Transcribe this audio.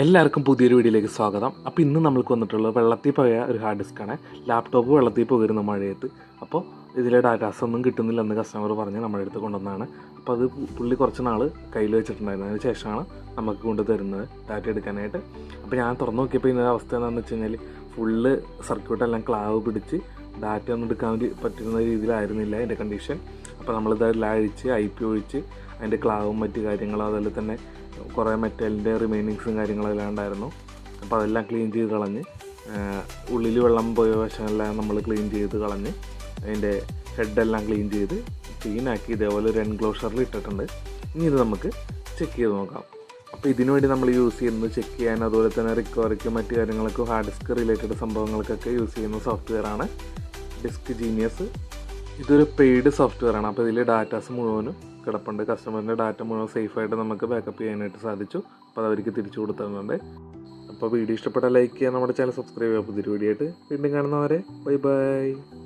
എല്ലാവർക്കും പുതിയൊരു വീഡിയോയിലേക്ക് സ്വാഗതം. അപ്പോൾ ഇന്ന് നമ്മൾക്ക് വന്നിട്ടുള്ളത് വെള്ളത്തിൽ പോയ ഒരു ഹാർഡ് ഡിസ്ക്കാണ് ലാപ്ടോപ്പ് വെള്ളത്തിൽ പോയിരുന്നു മഴയത്ത്. അപ്പോൾ ഇതിലെ ഡാറ്റാസ് ഒന്നും കിട്ടുന്നില്ലെന്ന് കസ്റ്റമർ പറഞ്ഞ് നമ്മുടെ അടുത്ത് കൊണ്ടുവന്നതാണ്. അപ്പോൾ അത് പുള്ളി കുറച്ച് നാൾ കയ്യിൽ വെച്ചിട്ടുണ്ടായിരുന്നു. അതിന് ശേഷമാണ് നമുക്ക് കൊണ്ട് തരുന്നത് ഡാറ്റ എടുക്കാനായിട്ട്. അപ്പോൾ ഞാൻ തുറന്നു നോക്കിയപ്പോൾ ഇതിന്റെ അവസ്ഥ എന്താണെന്ന് വെച്ച് കഴിഞ്ഞാൽ ഫുള്ള് സർക്യൂട്ടെല്ലാം ക്ലാവ് പിടിച്ച് ഡാറ്റ ഒന്നും എടുക്കാൻ പറ്റുന്ന രീതിയിലായിരുന്നില്ല എന്റെ കണ്ടീഷൻ അപ്പോൾ നമ്മളിതെല്ലാം അഴിച്ച് ഐ പി ഒഴിച്ച് അതിന്റെ ക്ലാവും മറ്റ് കാര്യങ്ങളും അതുപോലെ തന്നെ കുറേ മെറ്റലിന്റെ റിമൈനിങ്സും കാര്യങ്ങളെല്ലാം ഉണ്ടായിരുന്നു. അപ്പോൾ അതെല്ലാം ക്ലീൻ ചെയ്ത് കളഞ്ഞ് ഉള്ളിൽ വെള്ളം പോയ വശമെല്ലാം നമ്മൾ ക്ലീൻ ചെയ്ത് കളഞ്ഞ് അതിന്റെ ഹെഡെല്ലാം ക്ലീൻ ചെയ്ത് ക്ലീനാക്കി ഇതേപോലെ ഒരു എൻക്ലോഷറിൽ ഇട്ടിട്ടുണ്ട്. ഇനി ഇത് നമുക്ക് ചെക്ക് ചെയ്ത് നോക്കാം. അപ്പോൾ ഇതിനു വേണ്ടി നമ്മൾ യൂസ് ചെയ്യുന്നത് ചെക്ക് ചെയ്യാൻ അതുപോലെ തന്നെ റിക്കവറിക്ക് മറ്റു കാര്യങ്ങൾക്കും ഹാർഡ് ഡിസ്ക് റിലേറ്റഡ് സംഭവങ്ങൾക്കൊക്കെ യൂസ് ചെയ്യുന്ന സോഫ്റ്റ്വെയർ ആണ്. ഡിസ്ക് ജീനിയസ് ഇതൊരു പെയ്ഡ് സോഫ്റ്റ്വെയർ ആണ്. അപ്പോൾ ഇതിൽ ഡാറ്റാസ് മുഴുവനും കിടപ്പുണ്ട്. കസ്റ്റമറിന്റെ ഡാറ്റ മുഴുവൻ സേഫായിട്ട് നമുക്ക് ബാക്കപ്പ് ചെയ്യാനായിട്ട് സാധിച്ചു. അപ്പോൾ അവർക്ക് തിരിച്ചു കൊടുത്തുന്നുണ്ട് അപ്പോൾ വീഡിയോ ഇഷ്ടപ്പെട്ടാൽ ലൈക്ക് ചെയ്യാൻ നമ്മുടെ ചാനൽ സബ്സ്ക്രൈബ് ചെയ്യുക. പുതിയൊരു വീഡിയോ ആയിട്ട് വീണ്ടും കാണുന്നവരെ. Bye bye